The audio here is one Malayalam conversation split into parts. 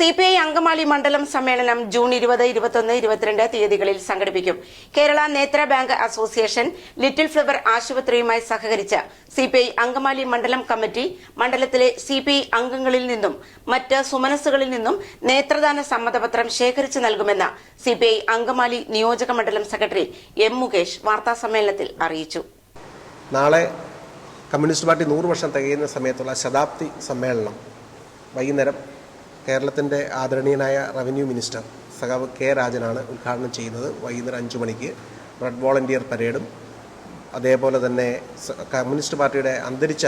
C P I Angamaly മണ്ഡലം സമ്മേളനം ജൂൺ ഇരുപത് ഇരുപത്തൊന്ന് ഇരുപത്തിരണ്ട് തീയതികളിൽ സംഘടിപ്പിക്കും. കേരള നേത്ര ബാങ്ക് അസോസിയേഷൻ ലിറ്റിൽ ഫ്ലവർ ആശുപത്രിയുമായി സഹകരിച്ച് സി പി ഐ അങ്കമാലി മണ്ഡലം കമ്മിറ്റി മണ്ഡലത്തിലെ സി പി ഐ അംഗങ്ങളിൽ നിന്നും മറ്റ് സുമനസ്സുകളിൽ നിന്നും നേത്രദാന സമ്മതപത്രം ശേഖരിച്ചു നൽകുമെന്ന് സി പി ഐ അങ്കമാലി നിയോജക മണ്ഡലം സെക്രട്ടറി എം മുകേഷ് വാർത്താസമ്മേളനത്തിൽ അറിയിച്ചു. നാളെ കമ്മ്യൂണിസ്റ്റ് പാർട്ടി നൂറ് വർഷം തികയുന്ന സമയത്തുള്ള ശതാബ്ദി സമ്മേളനം വൈകുന്നേരം കേരളത്തിന്റെ ആദരണീയനായ റവന്യൂ മിനിസ്റ്റർ സഖാവ് കെ രാജനാണ് ഉദ്ഘാടനം ചെയ്യുന്നത്. വൈകുന്നേരം അഞ്ച് മണിക്ക് റെഡ് വോളണ്ടിയർ പരേഡും അതേപോലെ തന്നെ കമ്മ്യൂണിസ്റ്റ് പാർട്ടിയുടെ അന്തരിച്ച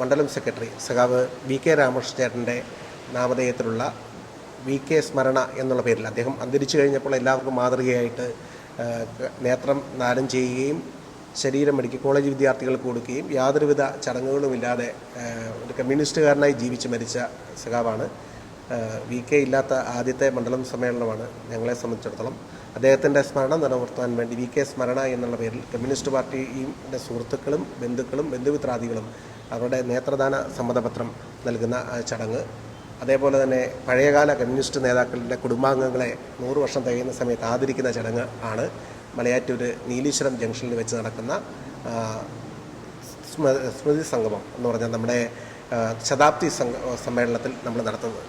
മണ്ഡലം സെക്രട്ടറി സഖാവ് വി കെ രാമകൃഷ്ണ ചേട്ടന്റെ നാമധേയത്തിലുള്ള വി കെ സ്മരണ എന്നുള്ള പേരിൽ അദ്ദേഹം അന്തരിച്ചു കഴിഞ്ഞപ്പോൾ എല്ലാവർക്കും മാതൃകയായിട്ട് നേത്രം ദാനം ചെയ്യുകയും ശരീരം മെഡിക്കൽ കോളേജ് വിദ്യാർത്ഥികൾക്ക് കൊടുക്കുകയും യാതൊരുവിധ ചടങ്ങുകളുമില്ലാതെ ഒരു കമ്മ്യൂണിസ്റ്റുകാരനായി ജീവിച്ച് മരിച്ച സഖാവാണ്. വി കെ ഇല്ലാത്ത ആദ്യത്തെ മണ്ഡലം സമ്മേളനമാണ് ഞങ്ങളെ സംബന്ധിച്ചിടത്തോളം. അദ്ദേഹത്തിന്റെ സ്മരണ നിലനിർത്താൻ വേണ്ടി വി കെ സ്മരണ എന്നുള്ള പേരിൽ കമ്മ്യൂണിസ്റ്റ് പാർട്ടിയുടെ സുഹൃത്തുക്കളും ബന്ധുക്കളും ബന്ധുമിത്രാദികളും അവരുടെ നേത്രദാന സമ്മതപത്രം നൽകുന്ന ചടങ്ങ്. അതേപോലെ തന്നെ പഴയകാല കമ്മ്യൂണിസ്റ്റ് നേതാക്കളുടെ കുടുംബാംഗങ്ങളെ നൂറ് വർഷം തികയുന്ന സമയത്ത് ആദരിക്കുന്ന ചടങ്ങ് ആണ്. മലയാറ്റൂർ നീലീശ്വരം ജംഗ്ഷനിൽ വെച്ച് നടക്കുന്ന സ്മൃതി സംഗമം എന്ന് പറഞ്ഞാൽ നമ്മുടെ ശതാബ്ദി സമ്മേളനത്തിൽ നമ്മൾ നടത്തുന്നത്.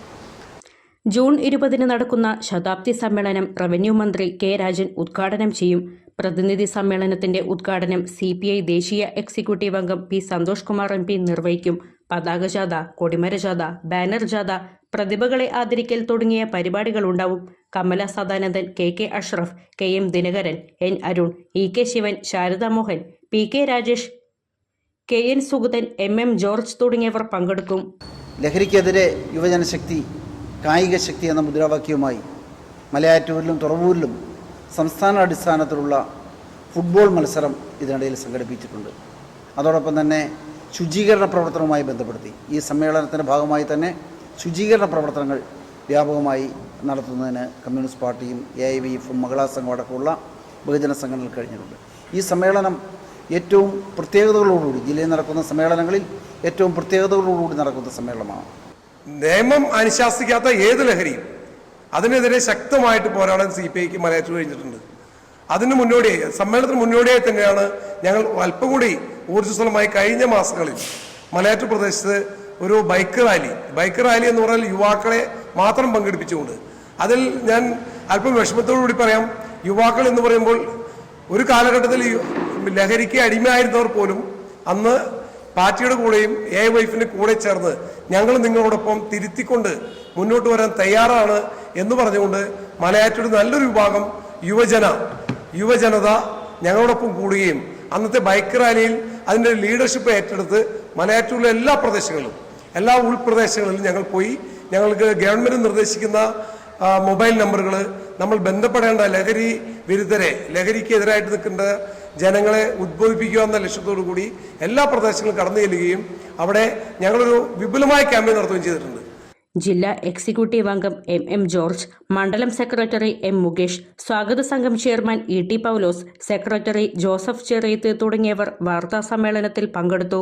ജൂൺ ഇരുപതിന് നടക്കുന്ന ശതാബ്ദി സമ്മേളനം റവന്യൂ മന്ത്രി കെ രാജൻ ഉദ്ഘാടനം ചെയ്യും. പ്രതിനിധി സമ്മേളനത്തിന്റെ ഉദ്ഘാടനം സി പി ഐ ദേശീയ എക്സിക്യൂട്ടീവ് അംഗം P Santhosh Kumar M P നിർവഹിക്കും. പതാക ജാഥ കൊടിമര ജാഥ ബാനർ ജാഥ പ്രതിഭകളെ ആദരിക്കൽ തുടങ്ങിയ പരിപാടികളുണ്ടാവും Kamala Sadanandan K K Ashraf K M Dinakaran N Arun E K Sivan Sarada Mohan P K Rajesh K N Sugathan M M George തുടങ്ങിയവർ പങ്കെടുക്കും. ലഹരിക്കെതിരെ യുവജനശക്തി കായിക ശക്തി എന്ന മുദ്രാവാക്യവുമായി മലയാറ്റൂരിലും തുറവൂരിലും സംസ്ഥാന അടിസ്ഥാനത്തിലുള്ള ഫുട്ബോൾ മത്സരം ഇതിനിടയിൽ സംഘടിപ്പിച്ചിട്ടുണ്ട്. അതോടൊപ്പം തന്നെ ശുചീകരണ പ്രവർത്തനവുമായി ബന്ധപ്പെടുത്തി. ഈ സമ്മേളനത്തിന്റെ ഭാഗമായി തന്നെ ശുചീകരണ പ്രവർത്തനങ്ങൾ വ്യാപകമായി നടത്തുന്നതിന് കമ്മ്യൂണിസ്റ്റ് പാർട്ടിയും എ ഐ വി എഫും മഹിളാ സംഘം അടക്കമുള്ള ബഹുജന സംഘടനകൾ കഴിഞ്ഞിട്ടുണ്ട്. ഈ സമ്മേളനം ഏറ്റവും പ്രത്യേകതകളോടുകൂടി ജില്ലയിൽ നടക്കുന്ന സമ്മേളനങ്ങളിൽ ഏറ്റവും പ്രത്യേകതകളോടുകൂടി നടക്കുന്ന സമ്മേളനമാണ്. നിയമം അനുശാസിക്കാത്ത ഏത് ലഹരിയും അതിനെതിരെ ശക്തമായിട്ട് പോരാടാൻ സി പി ഐക്ക് മലയാറ്റു കഴിഞ്ഞിട്ടുണ്ട്. അതിന് മുന്നോടിയായി സമ്മേളനത്തിന് മുന്നോടിയായി തന്നെയാണ് ഞങ്ങൾ അല്പം കൂടി ഊർജസ്വലമായി കഴിഞ്ഞ മാസങ്ങളിൽ മലയാറ്റു പ്രദേശത്ത് ഒരു ബൈക്ക് റാലി. ബൈക്ക് റാലി എന്ന് പറഞ്ഞാൽ യുവാക്കളെ മാത്രം പങ്കെടുപ്പിച്ചുകൊണ്ട്. അതിൽ ഞാൻ അല്പം വിഷമത്തോടു കൂടി പറയാം. യുവാക്കൾ എന്ന് പറയുമ്പോൾ ഒരു കാലഘട്ടത്തിൽ ലഹരിക്ക് അടിമയായിരുന്നവർ പോലും അന്ന് പാർട്ടിയുടെ കൂടെയും എ വൈഫിന്റെ കൂടെ ചേർന്ന് ഞങ്ങൾ നിങ്ങളോടൊപ്പം തിരുത്തിക്കൊണ്ട് മുന്നോട്ട് വരാൻ തയ്യാറാണ് എന്ന് പറഞ്ഞുകൊണ്ട് മലയാറ്റൂർ നല്ലൊരു വിഭാഗം യുവജന യുവജനത ഞങ്ങളോടൊപ്പം കൂടുകയും അന്നത്തെ ബൈക്ക് റാലിയിൽ അതിന്റെ ലീഡർഷിപ്പ് ഏറ്റെടുത്ത് മലയാറ്റൂരിലെ എല്ലാ പ്രദേശങ്ങളിലും എല്ലാ ഉൾപ്രദേശങ്ങളിലും ഞങ്ങൾ പോയി. ഞങ്ങൾക്ക് ഗവൺമെന്റ് നിർദ്ദേശിക്കുന്ന മൊബൈൽ നമ്പറുകൾ നമ്മൾ ബന്ധപ്പെടേണ്ട ലഹരി വിരുദ്ധരെ ലഹരിക്ക് എതിരായിട്ട് നിൽക്കേണ്ട ജനങ്ങളെ ഉദ്ബോധിപ്പിക്കുക എന്ന ലക്ഷ്യത്തോടു കൂടി എല്ലാ പ്രദേശങ്ങളും കടന്നു ചെല്ലുകയും അവിടെ ഞങ്ങളൊരു വിപുലമായ ക്യാമ്പയിൻ നടത്തുകയും ചെയ്തിട്ടുണ്ട്. ജില്ലാ എക്സിക്യൂട്ടീവ് അംഗം എം എം ജോർജ് മണ്ഡലം സെക്രട്ടറി എം മുകേഷ് സ്വാഗത സംഘം chairman E T Paulose secretary Joseph Cheriyath തുടങ്ങിയവർ വാർത്താ സമ്മേളനത്തിൽ പങ്കെടുത്തു.